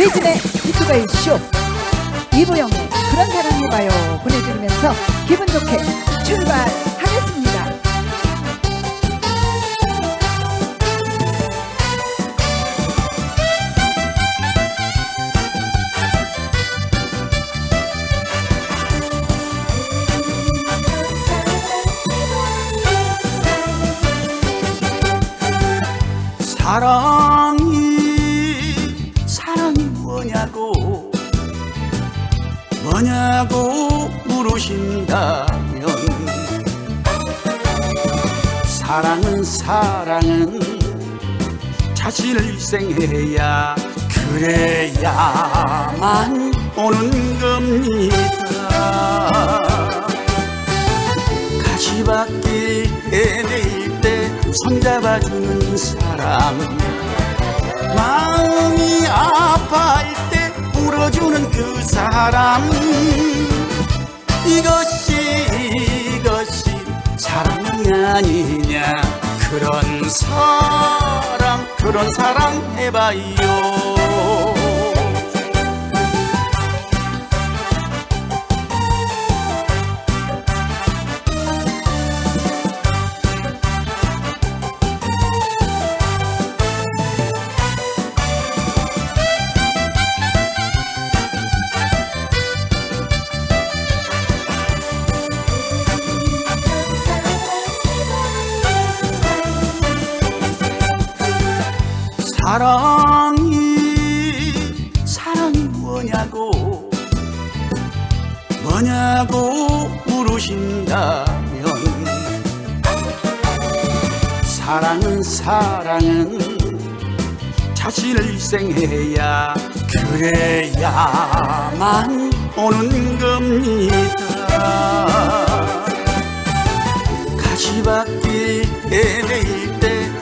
예진의 유튜브의 쇼 이보영의 그런 사랑 해봐요 보내드리면서 기분 좋게 출발하겠습니다. 사랑 뭐냐고 물으신다면 사랑은 사랑은 자신을 희생해야 그래야만 오는 겁니다. 가시밭길 내릴 때 손잡아주는 사람 사람. 이것이 이것이 사랑이 아니냐. 그런 사랑 그런 사랑 해봐요 사랑이 사랑이 뭐냐고. 뭐냐고 물으신다면 사랑은 사랑은 자신을 희생해야 그래야만 오는 겁니다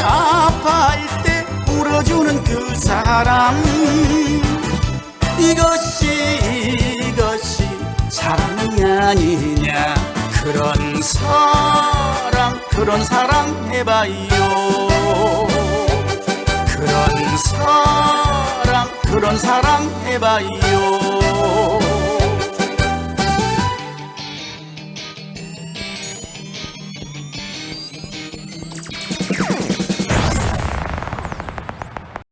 아파할 때 울어주는 그 사람. 이것이 이것이 사랑이 아니냐. 그런 사랑 그런 사랑 해봐요. 그런 사랑 그런 사랑 해봐요